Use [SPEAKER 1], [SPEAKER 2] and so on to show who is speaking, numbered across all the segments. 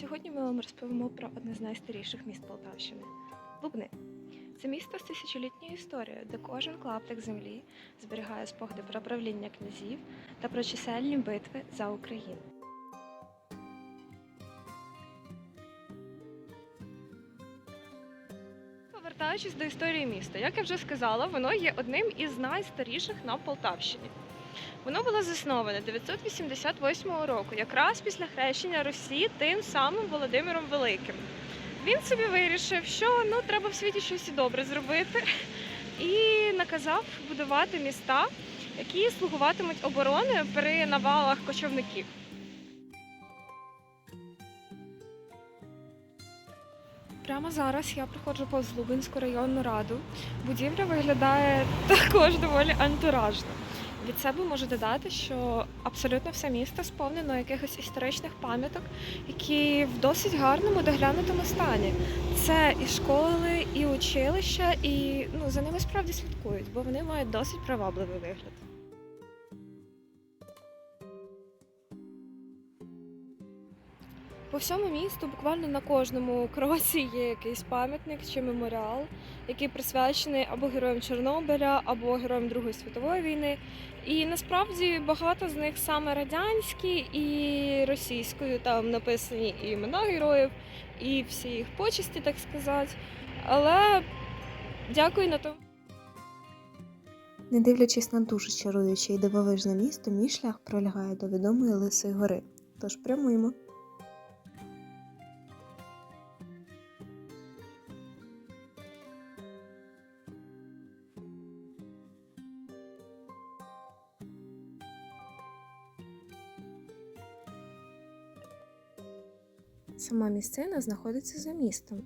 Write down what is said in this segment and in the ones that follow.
[SPEAKER 1] Сьогодні ми вам розповімо про одне з найстаріших міст Полтавщини Лубни. Це місто з тисячолітньою історією, де кожен клаптик землі зберігає спогади про правління князів та про чисельні битви за Україну. Повертаючись до історії міста, як я вже сказала, воно є одним із найстаріших на Полтавщині. Воно було засноване 988 року, якраз після хрещення Русі тим самим Володимиром Великим. Він собі вирішив, що ну треба в світі щось добре зробити, і наказав будувати міста, які слугуватимуть обороною при навалах кочовників. Прямо зараз я проходжу повз Лубенську районну раду. Будівля виглядає також доволі антуражно. Від себе можу додати, що абсолютно все місто сповнено якихось історичних пам'яток, які в досить гарному доглянутому стані. Це і школи, і училища, і ну, за ними справді слідкують, бо вони мають досить привабливий вигляд. По всьому місту, буквально на кожному кроці є якийсь пам'ятник чи меморіал, який присвячений або героям Чорнобиля, або героям Другої світової війни. І насправді багато з них саме радянські і російською. Там написані і імена героїв, і всі їх почесті, так сказати. Але дякую на тому.
[SPEAKER 2] Не дивлячись на дуже чаруюче і дивовижне місто, мій шлях пролягає до відомої Лисої гори. Тож прямуємо. Сама місцина знаходиться за містом,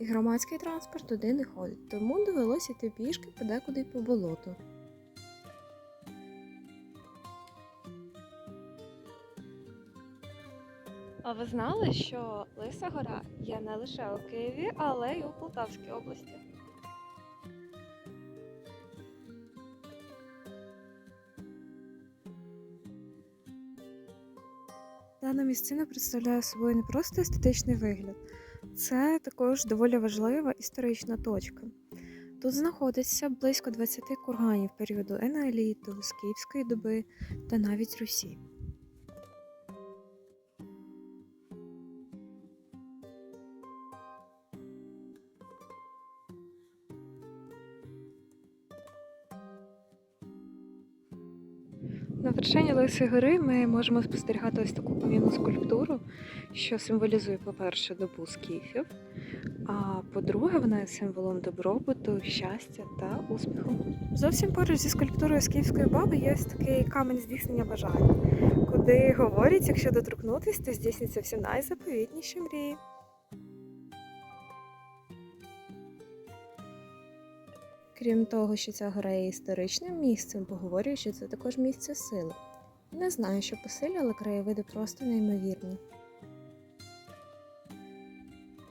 [SPEAKER 2] і громадський транспорт туди не ходить, тому довелося йти пішки подекуди по болоту.
[SPEAKER 1] А ви знали, що Лиса гора є не лише у Києві, але й у Полтавській області?
[SPEAKER 2] Дана місцина представляє собою не просто естетичний вигляд, це також доволі важлива історична точка. Тут знаходиться близько 20 курганів періоду енеоліту, скіфської доби та навіть Русі.
[SPEAKER 1] На вершині Лисої гори ми можемо спостерігати ось таку кам'яну скульптуру, що символізує, по-перше, добу скіфів, а по-друге, вона є символом добробуту, щастя та успіху.
[SPEAKER 2] Зовсім поруч зі скульптурою скіфської баби є такий камінь здійснення бажань, куди говорять, якщо доторкнутись, то здійсняться всі найзаповітніші мрії. Крім того, що ця гора є історичним місцем, поговорюють, що це також місце сили. Не знаю, що по силі, але краєвиди просто неймовірні.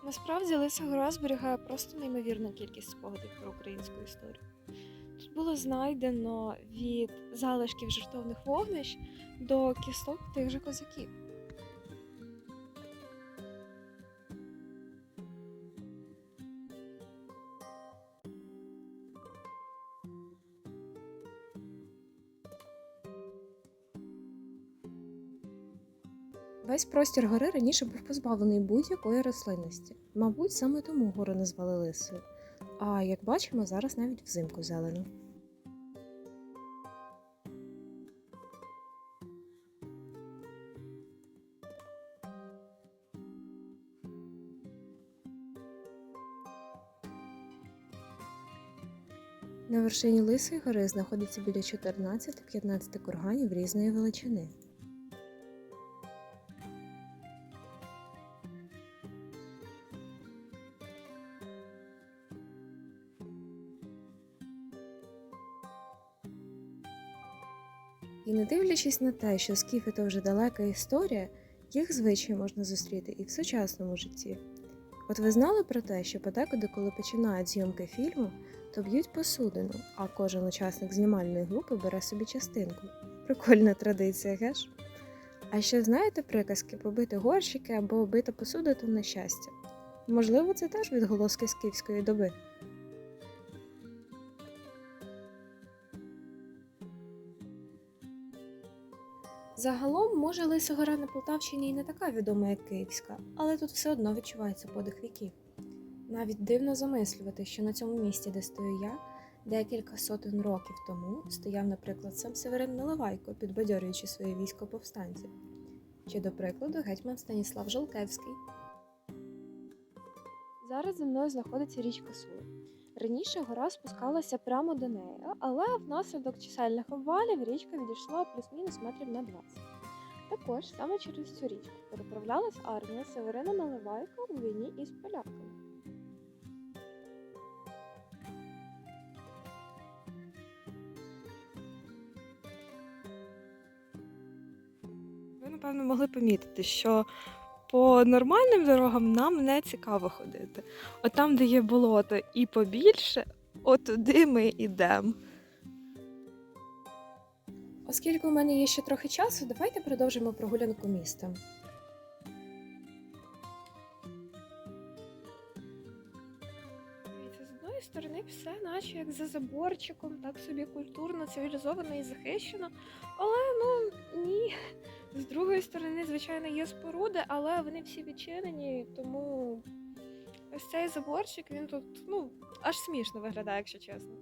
[SPEAKER 1] Насправді Лиса гора зберігає просто неймовірну кількість спогадів про українську історію. Тут було знайдено від залишків жертовних вогнищ до кісток тих же козаків.
[SPEAKER 2] Весь простір гори раніше був позбавлений будь-якої рослинності. Мабуть, саме тому гору назвали лисою. А як бачимо, зараз навіть взимку зелено. На вершині Лисої гори знаходиться біля 14-15 курганів різної величини. Не дивлячись на те, що скіфи то вже далека історія, їх звичаї можна зустріти і в сучасному житті. От ви знали про те, що подекуди, коли починають зйомки фільму, то б'ють посудину, а кожен учасник знімальної групи бере собі частинку. Прикольна традиція, геш? А ще знаєте приказки побити горщики або бити посуду то нещастя? Можливо, це теж відголоски скіфської доби. Загалом, може, Лиса гора на Полтавщині і не така відома, як Київська, але тут все одно відчувається подих віків. Навіть дивно замислювати, що на цьому місці, де стою я, декілька сотень років тому стояв, наприклад, сам Северин Наливайко, підбадьорюючи своє військо повстанців. Чи, до прикладу, гетьман Станіслав Жолкевський. Зараз за мною знаходиться річка Сула. Раніше гора спускалася прямо до неї, але внаслідок чисельних обвалів річка відійшла плюс-мінус метрів на 20. Також саме через цю річку переправлялась армія Северина Наливайка у війні із поляками.
[SPEAKER 1] Ви, напевно, могли помітити, що по нормальним дорогам нам не цікаво ходити. От там, де є болото і побільше, от туди ми йдемо.
[SPEAKER 2] Оскільки у мене є ще трохи часу, давайте продовжимо прогулянку містом.
[SPEAKER 1] З одної сторони все наче як за заборчиком, так собі культурно, цивілізовано і захищено. Але. З другої сторони, звичайно, є споруди, але вони всі відчинені, тому ось цей заборчик, він тут, ну, аж смішно виглядає, якщо чесно.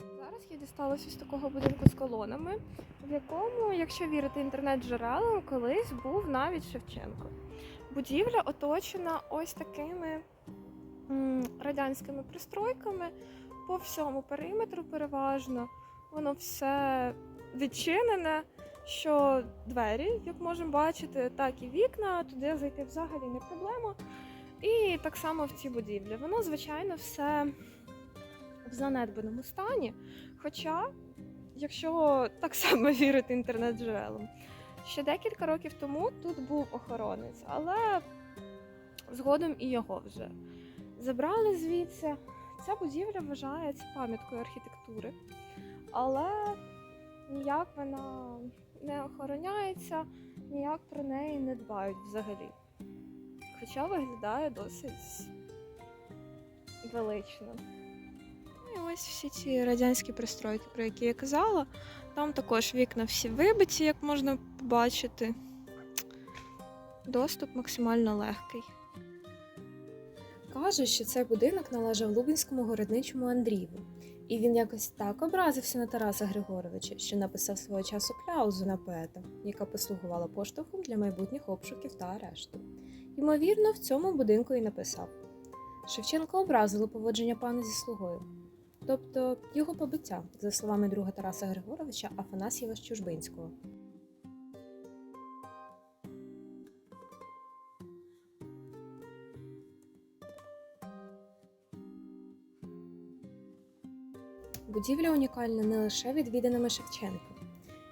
[SPEAKER 1] Зараз я дісталася ось такого будинку з колонами, в якому, якщо вірити інтернет-джерелам, колись був навіть Шевченко. Будівля оточена ось такими радянськими пристройками по всьому периметру переважно. Воно все відчинене, що двері, як можемо бачити, так і вікна, туди зайти взагалі не проблема. І так само в цій будівлі. Воно, звичайно, все в занедбаному стані. Хоча, якщо так само вірити інтернет-джерелам, ще декілька років тому тут був охоронець, але згодом і його вже забрали звідси. Ця будівля вважається пам'яткою архітектури, але ніяк вона не охороняється, ніяк про неї не дбають взагалі. Хоча виглядає досить велично. Ну І ось всі ці радянські пристройки, про які я казала. Там також вікна всі вибиті, як можна побачити. Доступ максимально легкий.
[SPEAKER 2] Кажуть, що цей будинок належав лубенському городничому Андрієву, і він якось так образився на Тараса Григоровича, що написав свого часу кляузу на поета, яка послугувала поштовхом для майбутніх обшуків та арешту. Ймовірно, в цьому будинку і написав. Шевченко образило поводження пана зі слугою, тобто його побиття, за словами друга Тараса Григоровича Афанасьєва Чужбинського. Будівля унікальна не лише відвіданими Шевченка.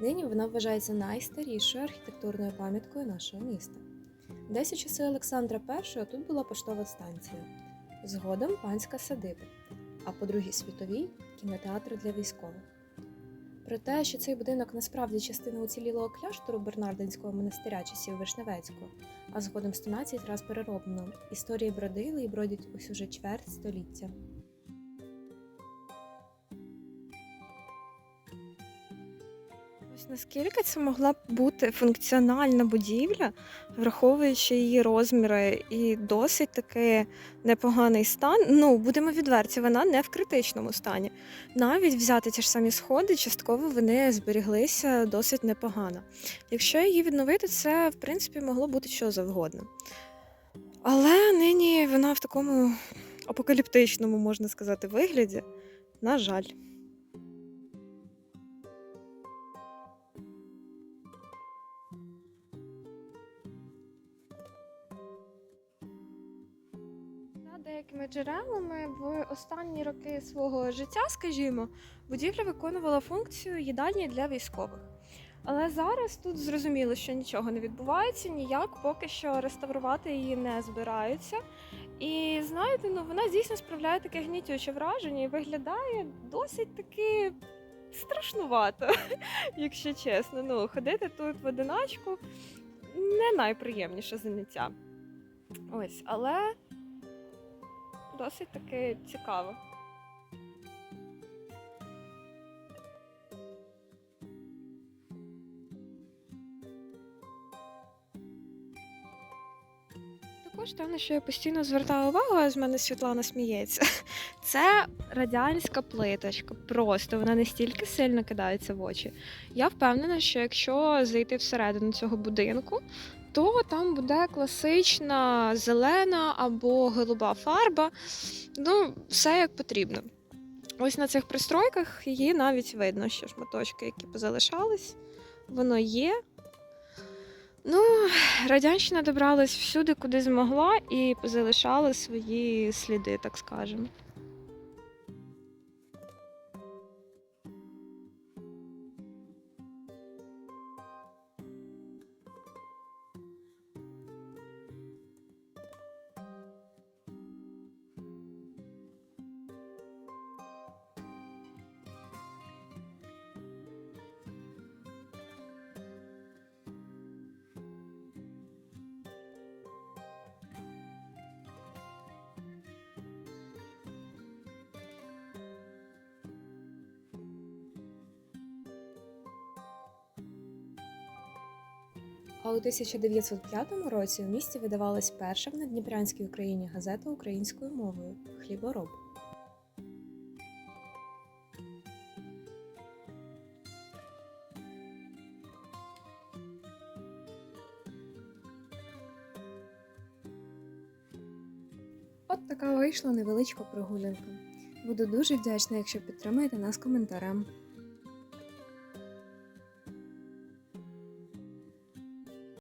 [SPEAKER 2] Нині вона вважається найстарішою архітектурною пам'яткою нашого міста. Десь у часи Олександра І тут була поштова станція, згодом панська садиба, а по Другій світовій кінотеатр для військових. Про те, що цей будинок насправді частина уцілілого кляштору Бернардинського монастиря часів Вишневецького, а згодом 112 раз перероблено, історії бродили і бродять ось уже чверть століття.
[SPEAKER 1] Ось наскільки це могла б бути функціональна будівля, враховуючи її розміри і досить таки непоганий стан. Ну, будемо відверті, вона не в критичному стані. Навіть взяти ті ж самі сходи, частково вони зберіглися досить непогано. Якщо її відновити, це в принципі могло бути що завгодно. Але нині вона в такому апокаліптичному, можна сказати, вигляді. На жаль. Деякими джерелами в останні роки свого життя, скажімо, будівля виконувала функцію їдальні для військових. Але зараз тут зрозуміло, що нічого не відбувається, ніяк поки що реставрувати її не збираються. І знаєте, ну вона дійсно справляє таке гнітюче враження і виглядає досить таки страшнувато, якщо чесно. Ну, ходити тут в одиначку не найприємніше заняття. Ось, але досить таки цікаво. Також те, на що я постійно звертаю увагу, а з мене Світлана сміється. Це радянська плиточка. Просто вона настільки сильно кидається в очі. Я впевнена, що якщо зайти всередину цього будинку, то там буде класична зелена або голуба фарба. Ну, все як потрібно. Ось на цих пристройках її навіть видно, що шматочки, які позалишались, воно є. Ну, радянщина добралась всюди, куди змогла, і залишала свої сліди, так скажемо.
[SPEAKER 2] А у 1905 році у місті видавалась перша в надніпрянській Україні газета українською мовою Хлібороб. От така вийшла невеличка прогулянка. Буду дуже вдячна, якщо підтримаєте нас коментарем.